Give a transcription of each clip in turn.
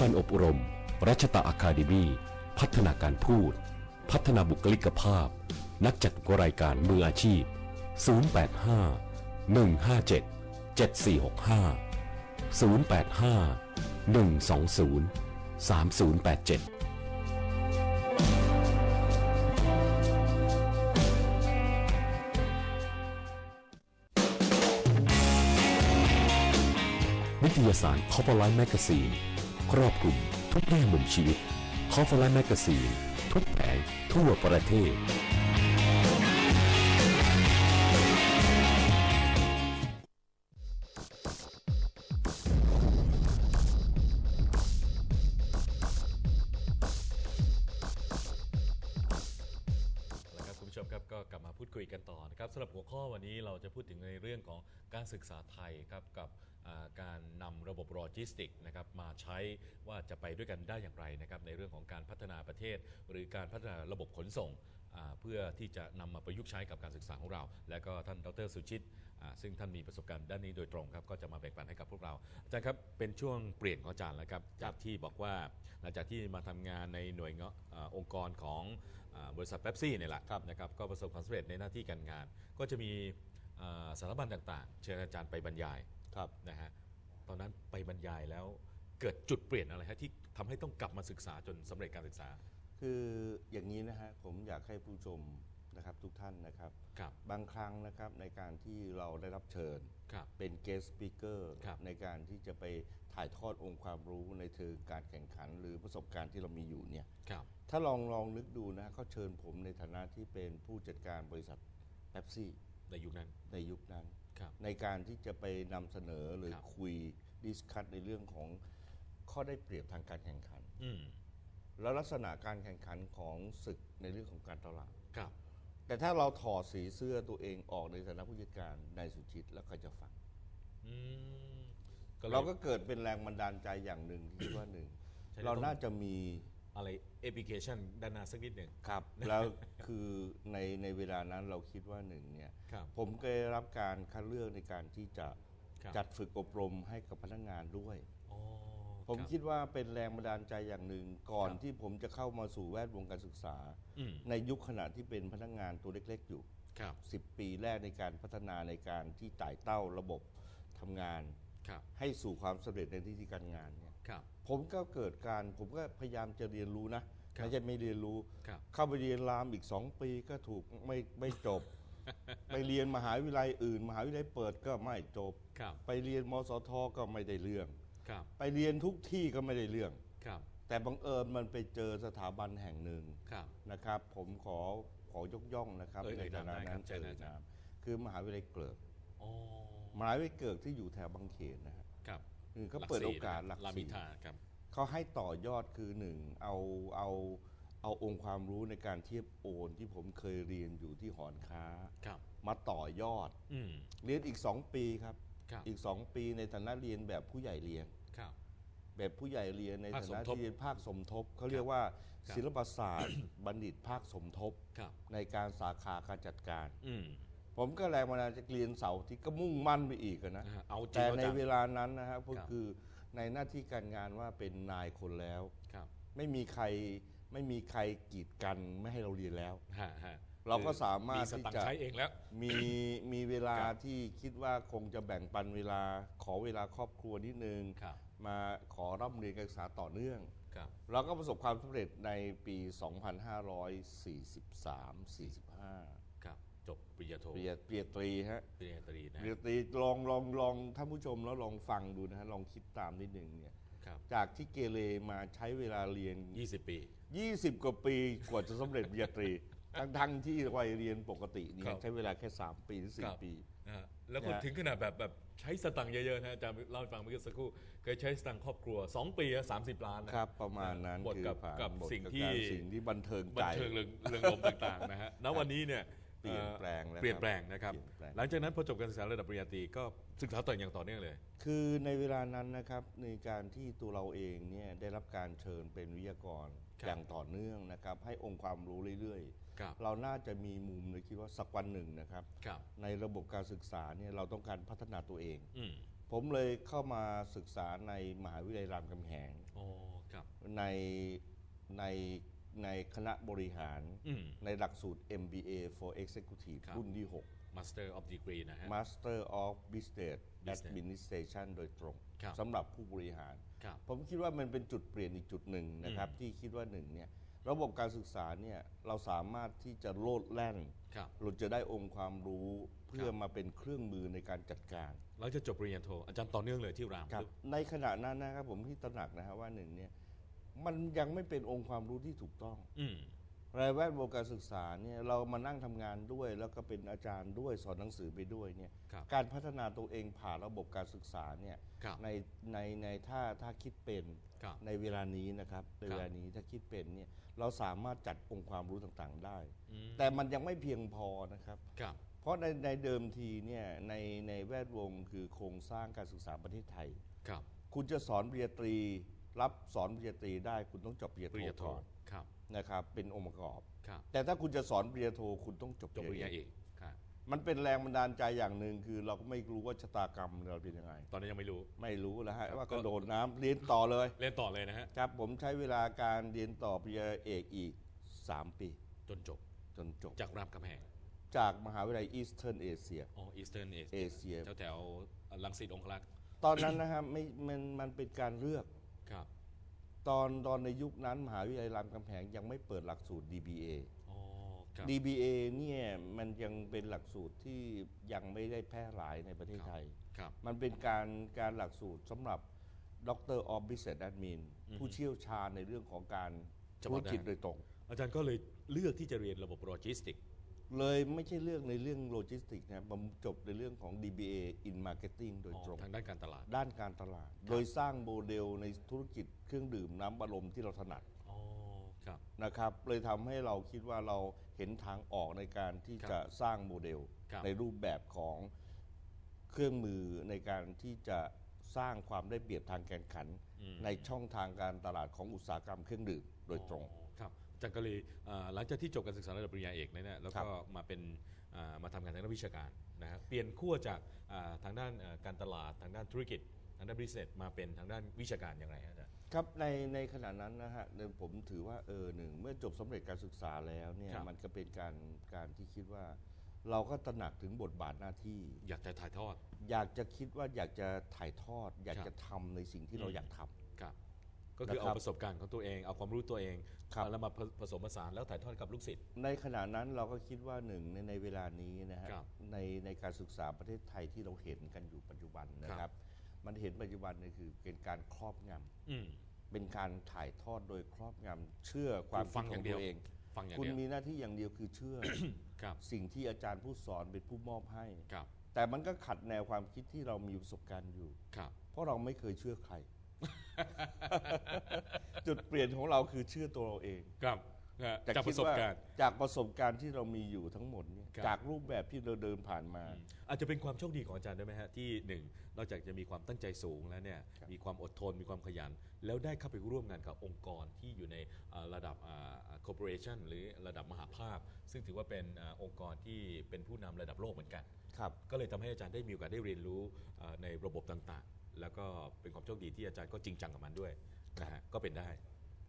บันอบรม รัชตะอาคาเดมีพัฒนาการพูด พัฒนาบุคลิกภาพ นักจัดรายการมืออาชีพ 085 157 7465 085 120 3087นิตยสาร c o p p e r l i n e Magazine ครอบคลุมทุกแง่มุมชีวิต c o p p e r l i n e Magazine ทุกแผงทั่วประเทศ แล้วครับคุณผู้ชมครับก็กลับมาพูดคุยกันต่อนะครับสำหรับหัวข้อวันนี้เราจะพูดถึงในเรื่องของการศึกษาไทยครับกับ การนำระบบโลจิสติกนะครับมาใช้ว่าจะไปด้วยกันได้อย่างไรนะครับในเรื่องของการพัฒนาประเทศ หรือการพัฒนาระบบขนส่งอ่าเพื่อที่จะนำมาประยุกต์ใช้กับการศึกษาของเรา และก็ท่านดรสุชิตอ่าซึ่งท่านมีประสบการณ์ด้านนี้โดยตรงครับก็จะมาแบ่งปันให้กับพวกเราอาจารย์ครับเป็นช่วงเปลี่ยนของอาจารย์แล้วครับจากที่บอกว่าหลังจากที่มาทำงานในหน่วยงานอ่าองค์กรของอ่าบริษัทเป๊ปซี่เนี่ยแหละนะครับก็ประสบความสำเร็จในหน้าที่การงาน ก็จะมีอ่าสถาบันต่างๆ เชิญอาจารย์ไปบรรยาย ครับนะฮะตอนนั้นไปบรรยายแล้วเกิดจุดเปลี่ยนอะไรฮะที่ทำให้ต้องกลับมาศึกษาจนสำเร็จการศึกษาคืออย่างนี้นะฮะผมอยากให้ผู้ชมนะครับทุกท่านนะครับ ครับ บางครั้งนะครับในการที่เราได้รับเชิญ ครับ เป็น guest speaker ครับ ในการที่จะไปถ่ายทอดองค์ความรู้ในเชิงการแข่งขัน หรือประสบการณ์ที่เรามีอยู่เนี่ย ครับ ถ้าลองลองนึกดูนะเขาเชิญผมในฐานะที่เป็นผู้จัดการบริษัทเ e p ซี่ในยุคนั้น ในยุคนั้นครับ ในการที่จะไปนำเสนอหรือครับคุยดิสคัตในเรื่องของข้อได้เปรียบทางการแข่งขันอืมแล้วลักษณะการแข่งขันของศึกในเรื่องของการตลาดครับแต่ถ้าเราถอดสีเสื้อตัวเองออกในฐานะผู้จัดการนายสุชิตแล้วใครจะฟังอืมก็เลยเราก็เกิดเป็นแรงบันดาลใจอย่างหนึ่งที่ว่าหนึ่งใช่เราน่าจะมี อะไรแอปพลิเคชันด้านหน้าสักนิดหนึ่ง ครับ แล้วคือในในเวลานั้นเราคิดว่าหนึ่งเนี่ยครับผมก็ได้รับการคัดเลือกในการที่จะครับ จัดฝึกอบรมให้กับพนักงานด้วย อ๋อผมรับ คิดว่าเป็นแรงบันดาลใจอย่างหนึ่งก่อนครับ ที่ผมจะเข้ามาสู่แวดวงการศึกษา อืมในยุคขณะที่เป็นพนักงานตัวเล็ก ๆ อยู่ ครับ10 ปีแรกในการพัฒนาในการที่ไต่เต้าระบบทำงาน ครับ ให้สู่ความสำเร็จในที่ที่การงานเนี่ย ครับผมก็เกิดการผมก็พยายามจะเรียนรู้นะครับไม่ใช่ไม่เรียนรู้ ครับเข้าไปเรียนรามอีก2ปีก็ถูกไม่ไม่จบ ไปเรียนมหาวิทยาลัยอื่น มหาวิทยาลัยเปิดก็ไม่จบ ครับไปเรียนมสทก็ไม่ได้เรื่อง ครับไปเรียนทุกที่ก็ไม่ได้เรื่อง ครับแต่บังเอิญมันไปเจอสถาบันแห่งหนึ่งครับ นะครับ ผมขอขอยกย่องนะครับเอ่ยในฐานะเอ่ยนามได้ครันั้บนเชิญเอ่ยอาจารย์ นามคือมหาวิทยาลัยเกิดอ๋อมหาวิทยาลัยเกิดที่อยู่แถวบางเขนนะฮะครับ คือเขาเปิดโอกาสหลักรามสี่อินทราครับเขาให้ต่อยอดคือหนึ่งเอาเอาเอาองค์ความรู้ในการเทียบโอนที่ผมเคยเรียนอยู่ที่หอนค้าครับมาต่อยอดอืมเรียนอีก2ปีครับครับ อีก2ปีในฐานะเรียนแบบผู้ใหญ่เรียนครับแบบผู้ใหญ่เรียนในภาคฐาสมนะทบที่เรียนภาคสมทบเขาเรียกว่าครับศิลปศาสตร์บัณฑิตภาคสมทบครับในการสาขาการจัดการอืม ผมก็แรงมาจะเรียนเสาร์อาที่ก็มุ่งมั่นไปอีกอะนะนะฮะเอาจริงแต่เอาในจัง เวลานั้นนะครับก็ครับ คือในหน้าที่การงานว่าเป็นนายคนแล้ว ครับไม่มีใครไม่มีใครกีดกันไม่ให้เราเรียนแล้ว ฮะฮะเราก็สามารถมีสตังที่จะ ค์ใช้เองแล้ว มีมีเวลาครับที่คิดว่าคงจะแบ่งปันเวลา ขอเวลาครอบครัวนิดนึง ครับ มาขอร่ำเรียนการศึกษาต่อเนื่อง ครับเราก็ประสบความสำเร็จในปี 2543 45ครับ จบปริญญาโทปริญญาปริญญาตรีฮะปริญญาตรีนะปริญญาตรีลองลองลองท่านผู้ชมแล้วลองฟังดูนะฮะลองคิดตามนิดนึงเนี่ยครับจากที่เกเรมาใช้เวลาเรียน20ปี 20 กว่าปีกว่าจะสำเร็จปริญญาตรี ทั้งทั้งที่วัยเรียนปกติเนี่ครัยบ ใช้เวลาแค่ 3 ปี หรือ ครับ4 ปี นะฮะแล้วก็นะฮะถึงขนาดแบบแบบใช้สตังค์เยอะๆนะอาจารย์เล่าให้ฟังเมื่อสักครู่เคยใช้สตังค์ครอบครัว 2 ปีสามสิบล้านนะครับ ประมาณนั้นหมดคือกับผ่านกับหมดสิ่งกับที่ การสิ่งที่บันเทิงบัใจ นเทิงเรื่องเรื่องลมต่างๆนะฮะ ณ วันนี้เนี่ย เปลี่ยนแปลงแล้วเปลี่ยนแปลงนะครับเปลี่ยนแปลงหลังจากนั้นพอจบการศึกษาระดับปริญญาตรีก็ศึกษาต่ออย่างต่อเนื่องเลย คือในเวลานั้นนะครับในการที่ตัวเราเองเนี่ยได้รับการเชิญเป็นวิทยากรครับอย่างต่อเนื่องนะครับ ให้องค์ความรู้เรื่อยครับๆเราน่าจะมีมุมเลยคิดว่าสักวันหนึ่งนะครับครับ ในระบบการศึกษาเนี่ยเราต้องการพัฒนาตัวเองอืมผมเลยเข้ามาศึกษาในมหาวิทยาลัยรามคำแหงอ๋อในใน ในคณะบริหารอืมในหลักสูตร MBA for Executive ครับรุ่นที่ Master of Degree นะฮะ6 Master of Business Business Administration โดยตรงครับสำหรับผู้บริหารครับผมคิดว่ามันเป็นจุดเปลี่ยนอีกจุดหนึ่งนะครับอืมที่คิดว่าหนึ่งเนี่ยระบบการศึกษาเนี่ยเราสามารถที่จะโลดแล่นครับเราจะได้องค์ความรู้เพื่อครับมาเป็นเครื่องมือในการจัดการเราจะจบปริญญาโทอาจารย์ต่อเนื่องเลยที่รามครับในขณะนั้นนะครับผมที่ตระหนักนะครับว่าหนึ่งเนี่ย มันยังไม่เป็นองค์ความรู้ที่ถูกต้องอืมในแวดวงการศึกษาเนี่ยเรามานั่งทำงานด้วย แล้วก็เป็นอาจารย์ด้วยสอนหนังสือไปด้วยเนี่ยครับการพัฒนาตัวเองผ่านระบบการศึกษาเนี่ยครับในในในถ้าถ้าคิดเป็นครับในเวลานี้นะครับในเวลานี้ถ้าคิดเป็นเนี่ยเราสามารถจัดองค์ความรู้ต่างๆได้ อืม แต่มันยังไม่เพียงพอนะครับ ครับ เพราะในในเดิมทีเนี่ยในในแวดวงคือโครงสร้างการศึกษาประเทศไทย ครับ คุณจะสอนปริญญาตรี รับสอนปริญญาตรีได้คุณต้องจบปริญญาปริญญาโทโทก่อนครับ นะครับเป็นองค์ประกอบ ครับ แต่ถ้าคุณจะสอนปริญญาโทคุณต้องจบจบปริญญาเอเอกกครับ มันเป็นแรงบันดาลใจอย่างหนึ่งคือเราก็ไม่รู้ว่าชะตากรรมเราเป็นยังไง ตอนนี้นยังไม่รู้ ไม่รู้แล้วฮะครับว่ากระโดดน้ำเรียนต่อเลยเรียนต่อเลยนะฮะ ครับผมใช้เวลาการเรียนต่อปริญญาเอกอีก 3 ปี จนจบ จนจบ จากรามคำแหงจากมหาวิทยาลัยอีสเทิร์นเอเชีย อ๋ออีสเทิร์นเอเอเชีย แถวแถวๆลังสิตองคลักษ์ ตอนนั้นนะครับไม่มันมันเป็นการเลือก ครับตอนตอนในยุคนั้น มหาวิทยาลัยรามคำแหงยังไม่เปิดหลักสูตร DBA อ๋อครับ DBA เนี่ยมันยังเป็นหลักสูตรที่ยังไม่ได้แพร่หลายในประเทศไทย ครับ มันเป็นการการหลักสูตรสำหรับด็อกเตอร์ออฟบิสเซตแอดมินอือฮึผู้เชี่ยวชาญในเรื่องของการเฉธุพาะรด้าน กิจโดยตรง อาจารย์ก็เลยเลือกที่จะเรียนระบบโลจิสติก เลยไม่ใช่เรื่องในเรื่องโลจิสติกส์นะผมจบในเรื่องของ DBA in Marketing โดยตรง ทางด้านการตลาด ด้านการตลาด โดยสร้างโมเดลในธุรกิจเครื่องดื่มน้ำบัลมที่เราถนัดอ๋อครับ นะครับเลยทำให้เราคิดว่าเราเห็นทางออกในการที่ครับจะสร้างโมเดล ครับ ในรูปแบบของเครื่องมือในการที่จะสร้างความได้เปรียบทางแข่งขันอืมในช่องทางการตลาดของอุตสาหกรรมเครื่องดื่มโดยตรงอ๋อครับอา จารย์ก็เลยเอ่อหลังจากที่จบการศึกษาระดับปริญญาเอกเนี่ยนะแล้วครัก็บมาเป็นอ่ามาทำงานทางด้านวิชาการนะฮะเปลี่ยนขั้วจากอ่าทางด้านเอ่อการตลาดทางด้านธุรกิจทางด้านบิสเนสมาเป็นทางด้านวิชาการอย่างไรฮะอาจารย์ ครับในในขณะนั้นนะฮะเนี่ยผมถือว่าเออหนึ่งเมื่อจบสำเร็จการศึกษาแล้วเนี่ยครับ มันก็เป็นการการที่คิดว่า เราก็ตระหนักถึงบทบาทหน้าที่ อยากจะถ่ายทอด อยากจะคิดว่าอยากจะถ่ายทอด อยากครับ จะทำในสิ่งที่เราอืมอยากทำ ครับ ก็คือนะครับเอาประสบการณ์ของตัวเอง เอาความรู้ตัวเองครับแล้วมาผผสมผสานแล้วถ่ายทอดกับลูกศิษย์ในขณะนั้นเราก็คิดว่าหนึ่งในในเวลานี้นะฮะครับในในการศึกษาประเทศไทยที่เราเห็นกันอยู่ปัจจุบันนะคครัรับบมันเห็นปัจจุบันนี่คือเป็นการครอบงำอืมเป็นการถ่ายทอดโดยครอบงำเชื่อความฟัคิดงขออย่างงเดียวตัวเองฟังอย่างคุณเดียวมีหน้าที่อย่างเดียวคือเชื่อครับสิ่งที่อาจารย์ผู้สอนเป็นผู้มอบให้ครับแต่มันก็ขัดแนวความคิดที่เรามีประสบการณ์อยู่ครับเพราะเราไม่เคยเชื่อใคร จุดเปลี่ยนของเราคือเชื่อตัวเราเองครับนะฮะแต่จากปคิดระสบว่าการณ์ จากประสบการณ์ที่เรามีอยู่ทั้งหมดเนี่ยครับ จากรูปแบบที่เราเดินผ่านมา อาจจะเป็นความโชคดีของอาจารย์ด้วยไหมฮะที่หนึ่งนอกจากจะมีความตั้งใจสูงแล้วเนี่ยครับมีความอดทนมีความขยัน แล้วได้เข้าไปร่วมงานกับองค์กรที่อยู่ในเอ่อระดับคอร์ปอเรชันหรือระดับมหาภาคซึ่งถือว่าเป็นอ่าองค์กรที่เป็นผู้นำระดับโลกเหมือนกัน ครับ ก็เลยทำให้อาจารย์ได้มีโอกาสได้เรียนรู้เอ่อในระบบต่างๆ แล้วก็เป็นความโชคดีที่อาจารย์ก็จริงจังกับมันด้วยนะฮะก็เป็นได้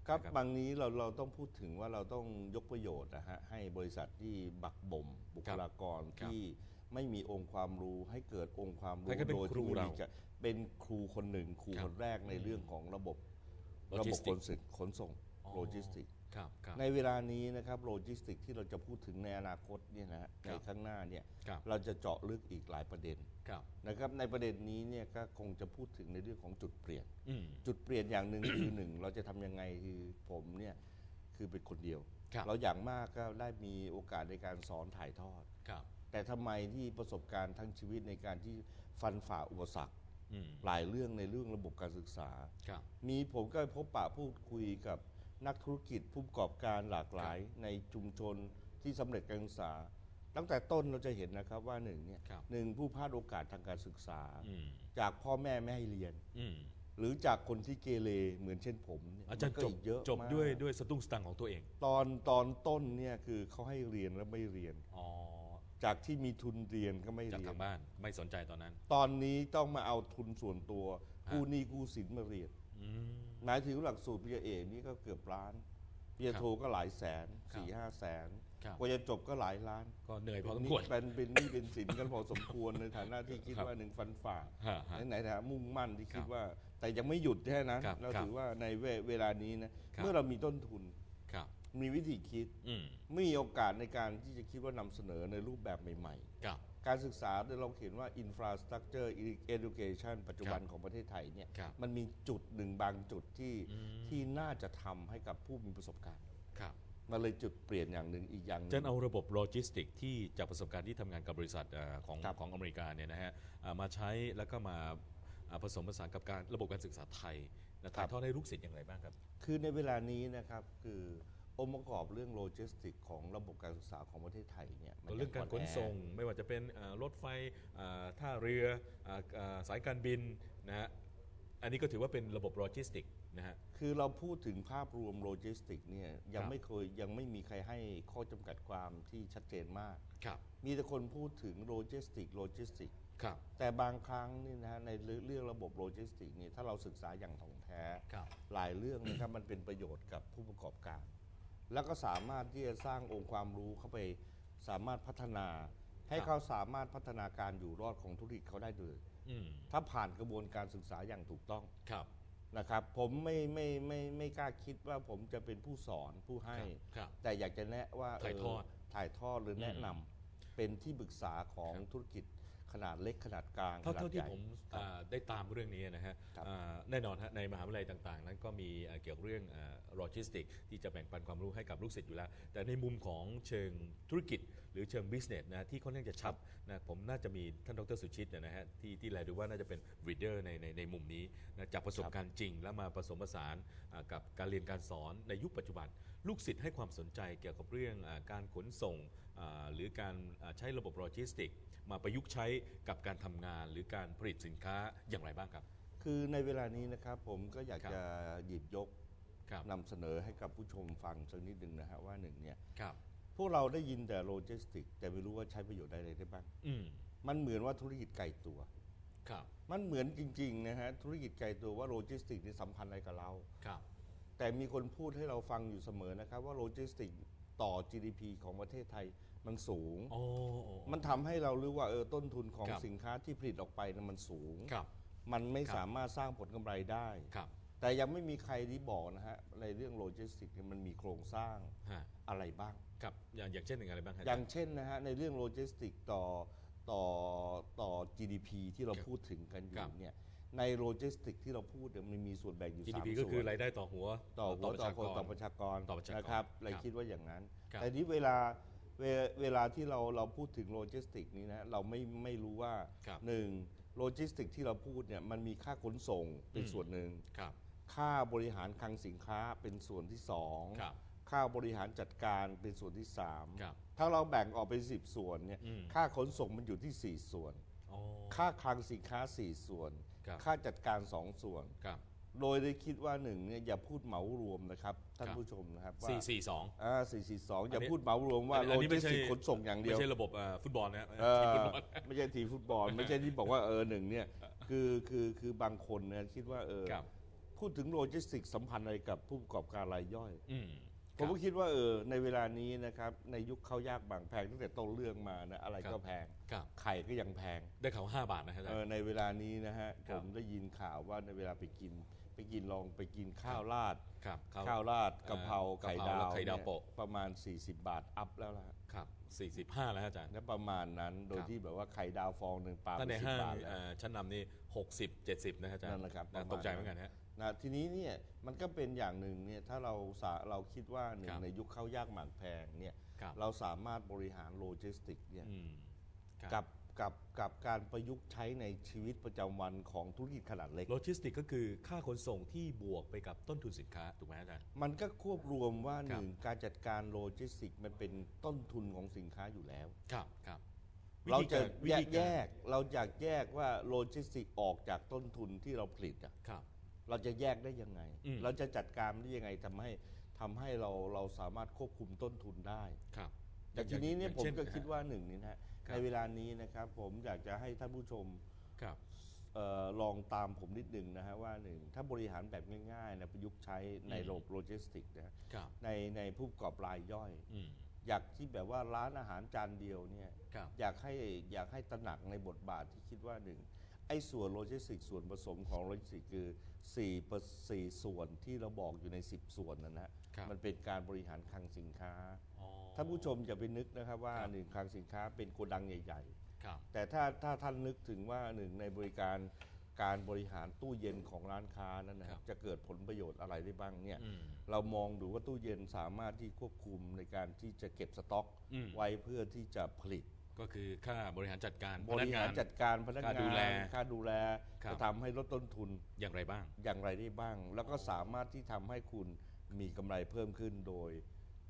ครับนะครับ บางนี้เราเราต้องพูดถึงว่าเราต้องยกประโยชน์นะฮะให้บริษัทที่บักบ่มบุคลากรครับที่ไม่มีองค์ความรู้ให้เกดองค์ความรู้ให้เขาเป็นโดยครูที่ไม่เรามีจะเป็นครูคนหนึ่งครูครับคนแรกในเรื่องของระบบโลระจิบบสขติกนส่งขนส่งอ๋อ โลจิสติกครับครับ ในเวลานี้นะครับโลจิสติกที่เราจะพูดถึงในอนาคตเนี่ยนะฮะคในรับข้างหน้าเนี่ยครับเราจะเจาะลึกอีกหลายประเด็นครับนะครับในประเด็นนี้เนี่ยก็คงจะพูดถึงในเรื่องของจุดเปลี่ยนอืมจุดเปลี่ยนอย่างหนึ่งคือหนึ่งเราจะทำยังไงคือผมเนี่ยคือเป็นคนเดียวครับเราอย่างมากก็ได้มีโอกาสในการสอนถ่ายทอดครับแต่ทำไมที่ประสบการณ์ทั้งชีวิตในการที่ฟันฝ่าอุปสรรคอืมหลายเรื่องในเรื่องระบบการศึกษาครับมีผมก็พบปะพูดคุยกับ นักธุรกิจผู้ประกอบการหลากหลายในชุมชนที่สำเร็จการศึกษา ตั้งแต่ต้นเราจะเห็นนะครับว่าหนึ่งเนี่ยครับหนึ่งผู้พลาดโอกาสทางการศึกษาอืมจากพ่อแม่ไม่ให้เรียนอืมหรือจากคนที่เกเรเหมือนเช่นผมเนี่ยอาจารย์มันก็จบกเยอะจบมากด้วยด้วยสตุ้งสตังค์ของตัวเอง ตอนตอนต้นเนี่ยคือเขาให้เรียนแล้วไม่เรียนอ๋อจากที่มีทุนเรียนก็ไม่จากเรียทานงบ้านไม่สนใจตอนนั้น ตอนนี้ต้องมาเอาทุนส่วนตัวฮะกู้หนี้กู้สินมาเรียนอืม หมายถึงหลักสูตรปริญญาเอกนี่ก็เกือบล้านปริญญาโทก็หลายแสนครับสี่ห้าแสนครับกว่าจะจบก็หลายล้านก็เหนื่อยพอสมควร เป็นเป็นหนี่เป็นสินกันพอสมควรในฐานะที่คิดครับว่าหนึ่งฟันฝ่าฮะฮะไหนๆนะมุ่งมั่นที่คิดครับว่า แต่ยังไม่หยุดแค่นั้นครับเราครับถือว่าในเวเวลานี้นะครับ เมื่อเรามีต้นทุน ครับ มีวิธีคิดอืมมีโอกาสในการที่จะคิดว่านำเสนอในรูปแบบใหม่ ครับๆ การศึกษาเราเขียนว่า infrastructure education ปัจจุบันครับของประเทศไทยเนี่ยครับมันมีจุดหนึ่งบางจุดที่อืมที่น่าจะทำให้กับผู้มีประสบการณ์ครับมันเลยจุดเปลี่ยนอย่างหนึ่งอีกอย่างหนึ่เจนงเอาระบบโลจิสติกที่จากประสบการณ์ที่ทำงานกับบริษัทเอ่อของครับของอเมริกาเนี่ยนะฮะอ่ามาใช้แล้วก็มาอ่าผสมผสานกับการระบบการศึกษาไทยนะถ่ายทอดให้ลูกศิษย์อย่างไรบ้างครับ คือในเวลานี้นะครับคือ องค์ประกอบเรื่องโลจิสติกของระบบการศึกษาของประเทศไทยเนี่ยมันเรื่องการยัขนส่ง ไม่ว่าจะเป็นอ่ารถไฟอ่าท่าเรืออ่าอ่าสายการบินนะฮะอันนี้ก็ถือว่าเป็นระบบโลจิสติกนะฮะ คือเราพูดถึงภาพรวมโลจิสติกเนี่ยยังครับ ไม่เคยยังไม่มีใครให้ข้อจำกัดความที่ชัดเจนมาก ครับมีแต่คนพูดถึงโลจิสติกโลจิสติก ครับแต่บางครั้งนี่นะฮะในเรื่องระบบโลจิสติกเนี่ยถ้าเราศึกษาอย่างถ่องแท้ ครับ หลายเรื่องนะครับ มันเป็นประโยชน์กับผู้ประกอบการ แล้วก็สามารถที่จะสร้างองค์ความรู้เข้าไป สามารถพัฒนา ให้ครับเขาสามารถพัฒนาการอยู่รอดของธุรกิจเขาได้เลยอืมถ้าผ่านกระบวนการศึกษาอย่างถูกต้องครับนะครับ ผมไม่ไม่ไม่ไม่กล้าคิดว่าผมจะเป็นผู้สอนผู้ให้ครับแต่อยากจะแนะว่าเถ่ายทอดถ่ายทอดหรือแนะนำอืมเป็นที่ปรึกษาของครับธุรกิจ ขนาดเล็กขนาดกลางเท่าขนาเท่าดที่ใหญ่ผมครับอ่าได้ตามเรื่องนี้นะฮะครับอ่าแน่นอนฮะในมหาวิทยาลัยต่างๆ นั้นก็มีอ่าเกี่ยวกับเรื่องโลจิสติกที่จะแบ่งปันความรู้ให้กับลูกศิษย์อยู่แล้ว แต่ในมุมของเชิงธุรกิจ หรือเชิงบิสเนสนะที่ค่อนข้างจะชัดนะผมน่าจะมีท่านดรสุชิตเนยนะฮะที่ที่แลดูว่าน่าจะเป็นรีเดอร์ในในในมุมนี้นะจากประสบการณ์จริง แล้วมาผสมผสานอ่ากับการเรียนการสอนในยุคปัจจุบัน ลูกศิษย์ให้ความสนใจเกี่ยวกับเรื่องอาการขนส่งอ่า หรือการอ่าใช้ระบบโลจิสติก มาประยุกต์ใช้กับการทำงาน หรือการผลิตสินค้าอย่างไรบ้างครับ คือในเวลานี้นะครับผมก็อยากครับจะหยิบยกครับนำเสนอให้กับผู้ชมฟังสักนิดหนึ่งนะฮะว่าหนึ่งเนี่ยครับพวกเราได้ยินแต่โลจิสติก แต่ไม่รู้ว่าใช้ประโยชน์ได้อะไรได้บ้างอืมมันเหมือนว่าธุรกิจไก่ตัวครับมันเหมือนจริงๆนะฮะธุรกิจไก่ตัวว่าโลจิสติกนี่สัมพันธ์อะไรกับเราครับแต่มีคนพูดให้เราฟังอยู่เสมอนะครับว่าโลจิสติก ต่อ GDP ของประเทศไทยมันสูง โอ้โอ้ มันทำให้เรารู้ว่าเออต้นทุนของครับ สินค้าที่ผลิตออกไปนะมันสูง ครับ มันไม่ครับ สามารถสร้างผลกำไรได้ ครับแต่ยังไม่มีใครที่บอกนะฮะในเรื่องโลจิสติกเนี่ยมันมีโครงสร้างฮะอะไรบ้าง ครับอย่างอย่างเช่นอย่างไรบ้างครับ อย่างเช่นนะฮะในเรื่องโลจิสติกต่อต่อต่อ GDP ที่เราครับพูดถึงกันอครัยู่บเนี่ย ในโลจิสติกที่เราพูดเนี่ยมันมีส่วนแบ่งอยู่ GDP สามก็ส่วนคือรายได้ต่อหัวต่อหัวประต่อชาคนกรต่อประชากรต่อประชากร นะครับครับเราคิดว่าอย่างนั้น ครับแต่นี้เวลาเวเวลาที่เราเราพูดถึงโลจิสติกนี้นะเราไม่ไม่รู้ว่าครับ หนึ่งโลจิสติกที่เราพูดเนี่ยมันมีค่าขนส่งเป็นอืมส่วนหนึ่ง ครับ ค่าบริหารคลังสินค้าเป็นส่วนที่สองครับค่าบริหารจัดการเป็นส่วนที่สามครับถ้าเราแบ่งออกเป็นสิบส่วนเนี่ยอืม ค่าขนส่งมันอยู่ที่สี่ส่วน อ๋อ ค่าคลังสินค้าสี่ส่วน ครับ ค่าจัดการสองส่วน ครับ โดยได้คิดว่าหนึ่งเนี่ยอย่าพูดเหมารวมนะครับ ท่านครับผู้ชมนะครับว่าสี่สี่สองอ่าสี่สี่สองอย่าอันนี้พูดเหมารวมว่าอันโลนี้จิไม่สใช่ติกขนส่งอย่างเดียว ไม่ใช่ระบบเอ่อฟุตบอลนะเออทีมฟุตบอลไม่ใช่ทีมฟุตบอล ไม่ใช่ที่บอกว่าเออหนึ่งเนี่ยคือคือคือบางคนเนี่ยคิดว่าเออครับ พูดถึงโลจิสติกสัมพันธ์อะไรกับผู้ประกอบการรายย่อย อืม ผมก็คิดว่าเออในเวลานี้นะครับในยุคเข้ายากบางแพงตั้งแต่ต้นเรื่องมานะอะไรก็แพงครับไข่ก็ยังแพงได้ข่าวห้าบาทนะฮะอาจารเออย์ในเวลานี้นะฮะคผรับมได้ยินข่าวว่าในเวลาไปกิน ไปกินลองไปกินข้าวราดครับเขข้าวราดกะเพราเอ่อกะไข่เพราดาแล้ววไข่ดาวเนี่ยโปะประมาณ 40 บาทอัพแล้วล่ะครับสี่สิบห้าแล้วฮะอาจารย์และประมาณนั้นโดยครับ ที่แบบว่าไข่ดาวฟองหนึ่งปลาถ้าไปในสิบห้างบาทแล้ว เอ่อชั้นนำนี่หกสิบเจ็ดสิบนะฮะอาจารย์นั่นแหละครับนะประมาณตกใจเหมือนกันฮะ นะทีนี้เนี่ยมันก็เป็นอย่างหนึ่งเนี่ยถ้าเราสาเราคิดว่าหนึ่คงรับในยุคเข้ายากหมากแพงเนี่ยครับเราสามารถบริหารโลจิสติกเนี่ยอืมครับกับกับกับการประยุกต์ใช้ในชีวิตประจำวันของธุรกิจขนาดเล็ก โลจิสติกก็คือค่าขนส่งที่บวกไปกับต้นทุนสินค้าถูกไหมอาจารย์ มันก็ควบรวมว่าคหรับ นึ่งการจัดการโลจิสติกมันเป็นต้นทุนของสินค้าอยู่แล้ว ครับครับเราจะวิแยธีกการแยกเราอยากแยกว่าโลจิสติกออกจากต้นทุนที่เราผลิตอะ ครับ เราจะแยกได้ยังไง อืม เราจะจัดการได้ยังไงทำให้ทำให้เราเราสามารถควบคุมต้นทุนได้ ครับแต่ทีนี้เนี่ยอางผมช่ก็คิดว่าหนึ่งนี่นะฮะครับในเวลานี้นะครับ ผมอยากจะให้ท่านผู้ชม ครับ เอ่อลองตามผมนิดหนึ่งนะฮะว่าหนึ่งถ้าบริหารแบบง่ายๆนะประยุกต์ใช้ในอืม ระบบโลจิสติกส์นะฮะครับ ในในผู้ประกอบรายย่อย อืม อยากที่แบบว่าร้านอาหารจานเดียวเนี่ยครับ อยากให้อยากให้ตระหนักในบทบาทที่คิดว่าหนึ่งไอ้ส่วนโลจิสติกส์ส่วนผสมของโลจิสติกส์คือ4เปอร์สี่ส่วนที่เราบอกอยู่ใน 10 ส่วนนะนะฮะครับมันเป็นการบริหารคลังสินค้าอ๋อ ท่านผู้ชมอย่าไปนึกนะครับว่าครับหนึ่งคลังสินค้าเป็นโกดังใหญ่ครับๆแต่ถ้าถ้าท่านนึกถึงว่าหนึ่งในบริการการบริหารตู้เย็นของร้านค้านั้นนะคครัรับบจะเกิดผลประโยชน์อะไรได้บ้างเนี่ยอืม เรามองดูว่าตู้เย็นสามารถที่ควบคุมในการที่จะเก็บสต็อก อืมไว้เพื่อที่จะผลิต ก็คือค่าบริหารจัดการบพนักริงหารนจัดการพนักค่าดูงาแลนค่าดูแลครับจะทำให้ลดต้นทุนอย่างไรบ้าง อย่างไรได้บ้าง แล้วก็สามารถที่ทำให้คุณมีกำไรเพิ่มขึ้นโดย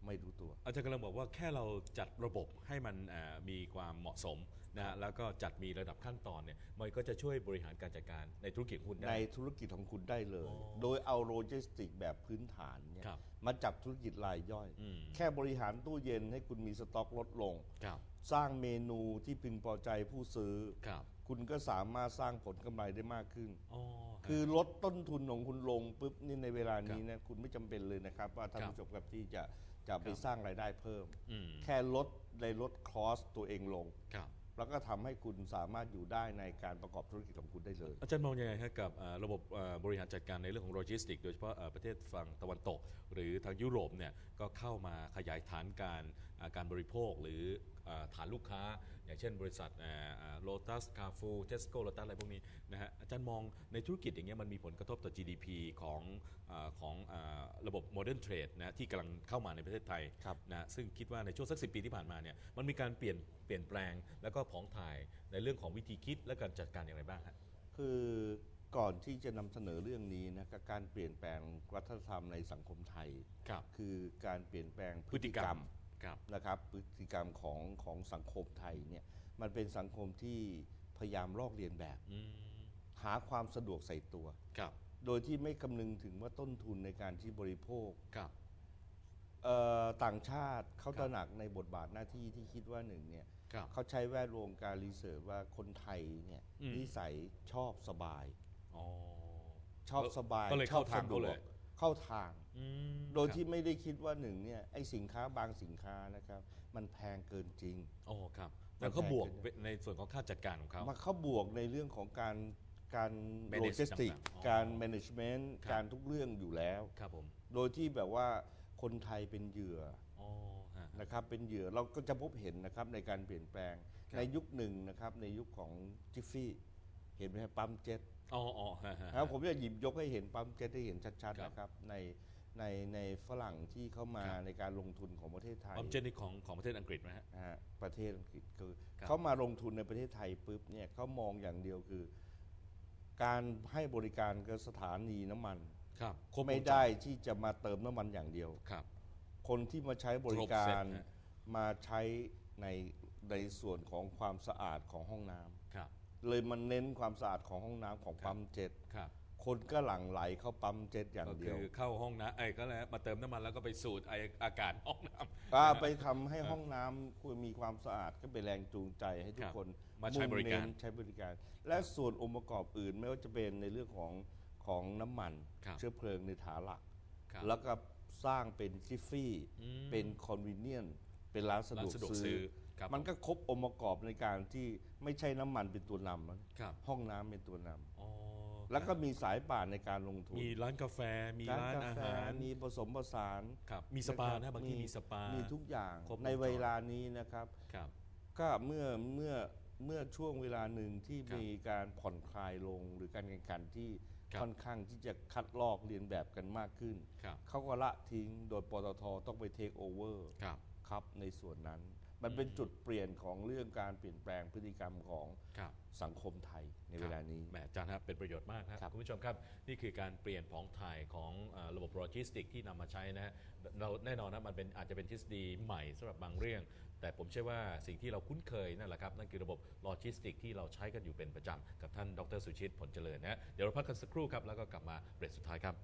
ไม่รู้ตัว อาจารย์กำลังบอกว่าแค่เราจัดระบบให้มันเอ่อมีความเหมาะสม นะฮะแล้วก็จัดมีระดับขั้นตอนเนี่ยมันก็จะช่วยบริหารการจัดการในธุรกิจของคุณในได้ ธุรกิจของคุณได้เลย อ๋อโดยเอาโลจิสติกแบบพื้นฐานเนี่ยครับมาจับธุรกิจรายย่อย อืม แค่บริหารตู้เย็นให้คุณมีสต็อกลดลง ครับ สร้างเมนูที่พึงพอใจผู้ซื้อ ครับคุณก็สามารถสร้างผลกำไรได้มากขึ้น อ๋อ คือลดต้นทุนของคุณลงปุ๊บนี่ในเวลานี้ครับนะคุณไม่จำเป็นเลยนะครับ ว่าท่านครับผู้ชมครับที่จะจะไปครับสร้างรายได้เพิ่ม อืม แค่ลดในลดคอสตัวเองลง ครับ แล้วก็ทำให้คุณสามารถอยู่ได้ในการประกอบธุรกิจของคุณได้เลย อาจารย์มองยังไงฮะกับอ่อระบบอ่อบริหารจัดการในเรื่องของโลจิสติกโดยเฉพาะอ่อประเทศฝั่งตะวันตก หรือทางยุโรปเนี่ยก็เข้ามาขยายฐานการอ่าการบริโภคหรืออ่อฐานลูกค้า อย่างเช่นบริษัทโลตัสคาฟูเทสโก้โลตัสอะไรพวกนี้นะฮะอาจารย์มองในธุรกิจอย่างเงี้ยมันมีผลกระทบต่อ GDP ของเออของออ ระบบโมเดิร์นเทรดนะที่กำลังเข้ามาในประเทศไทยครับนะซึ่งคิดว่าในช่วงสักสิปีที่ผ่านมาเนี่ยมันมีการเปลี่ยนเปลี่ยนแปลง แล้วก็ผองถ่ายในเรื่องของวิธีคิดและการจัดการอย่างไรบ้างฮะคือก่อนที่จะนำเสนอเรื่องนี้นะกับการเปลี่ยนแปลงวัฒนธรรมในสังคมไทยครับคือการเปลี่ยนแปลงพฤติกรรมครับนะครับพฤติกรรมของของสังคมไทยเนี่ยมันเป็นสังคมที่พยายามลอกเลียนแบบอืมหาความสะดวกใส่ตัวครับ โดยที่ไม่คำนึงถึงว่าต้นทุนในการที่บริโภค ครับ เอ่อต่างชาติเขาครับตระหนักในบทบาทหน้าที่ที่คิดว่าหนึ่งเนี่ยครับ เขาใช้แวดวงการรีเสิร์ชว่าคนไทยเนี่ยอืม นิสัยชอบสบาย อ๋อ ชอบสบายก็เลยชอบเข้าทางสะดเขาวเลกยเข้าทาง อืมโดยครับที่ไม่ได้คิดว่าหนึ่งเนี่ยไอ้สินค้าบางสินค้านะครับ มันแพงเกินจริง โอ้ครับแต่เขาบวกในส่วนของค่าจัดการของเขา มาเข้าบวกในเรื่องของการ การ Manage โลจิสติก ต่างๆอ๋อ การ management ครับการทุกเรื่องอยู่แล้ว ครับผมโดยที่แบบว่าคนไทยเป็นเหยื่อ อ๋อฮะ นะครับเป็นเหยื่อเราก็จะพบเห็นนะครับในการเปลี่ยนแปลงครับ ในยุคหนึ่งนะครับในยุคของจิฟฟี่เห็นไหมครับปั๊มเจ็ตอ๋ออ๋อฮะฮะ นะครับผมจะหยิบยกให้เห็นปั๊มเจ็ตให้เห็นชัดครับๆนะครับในในในฝรั่งที่เข้ามาครับ ในการลงทุนของประเทศไทยออมเจนนี่ของของประเทศอังกฤษไหมฮะ นะฮะประเทศอังกฤษคือครับ เขามาลงทุนในประเทศไทยปุ๊บเนี่ยเขามองอย่างเดียวคือ การให้บริการกับสถานีน้ำมัน ครับครบวงจรไม่ได้ที่จะมาเติมน้ำมันอย่างเดียว ครับ คนที่มาใช้บริครบกาเซ็ตรฮะมาใช้ในในส่วนของความสะอาดของห้องน้ำครับ เลยมันเน้นความสะอาดของห้องน้ำของครับปั๊มเจ็ตครับ คนก็หลั่งไหลเข้าปั๊มเจ็ตอย่างก็เดีคืยวอเข้าห้องน้ำไอ้ยก็แล้วมาเติมน้ำมันแล้วก็ไปสูดไออากาศห้องน้ำ ก็ไปทำให้ห้องน้ำควรมีความสะอาดก็เป็นแรงจูงใจให้ทุกครับคนมาใช้บริการ มุ่งเน้นใช้บริการ และส่วนองค์ประกอบอื่นไม่ว่าจะเป็นในเรื่องของของน้ำมัน ครับเชื้อเพลิงในฐานหลัก ครับแล้วก็สร้างเป็นจิฟฟี่ อืมเป็นคอนเวเนียนเป็นร้านสะดวกร้านสะดวกซื้ซื้ออครับมันก็ครบองค์ประกอบในการที่ไม่ใช่น้ำมันเป็นตัวนำนะครับ ห้องน้ำเป็นตัวนำ อ๋อ แล้วก็มีสายป่านในการลงทุนมีร้านกาแฟมีร้านกาอาแฟหารมีผสมผสานครับมีสปานะบางที่มีสปามีทุกอย่างครบวงจร ในเวลานี้นะครับ ครับ ก็เมื่อเมื่อเมื่อช่วงเวลาหนึ่งที่ครับมีการผ่อนคลายลงหรือการแข่งขันที่ครับค่อนข้างที่จะคัดลอกเรียนแบบกันมากขึ้น ครับ เขาก็ละทิ้งโดยปตทต้องไปเทคโอเวอร์ครับ ครับในส่วนนั้น มันเป็นจุดเปลี่ยนของเรื่องการเปลี่ยนแปลงพฤติกรรมของครับสังคมไทยในเวลานี้ แหมอาจารย์ครับเป็นประโยชน์มากนะครับคุณผู้ชมครับ นี่คือการเปลี่ยนผองถ่ายของเอ่อระบบโลจิสติกที่นำมาใช้นะฮะเราแน่นอนนะมันเป็นอาจจะเป็นทฤษฎีใหม่สำหรับบางเรื่อง แต่ผมเชื่อว่าสิ่งที่เราคุ้นเคยนั่นแหละครับนั่นคือระบบโลจิสติกที่เราใช้กันอยู่เป็นประจำกับท่านดรสุชิตผลเจริญนะฮะเดี๋ยวเราพักกันสักครู่ครับแล้วก็กลับมาเบรกสุดท้ายครับ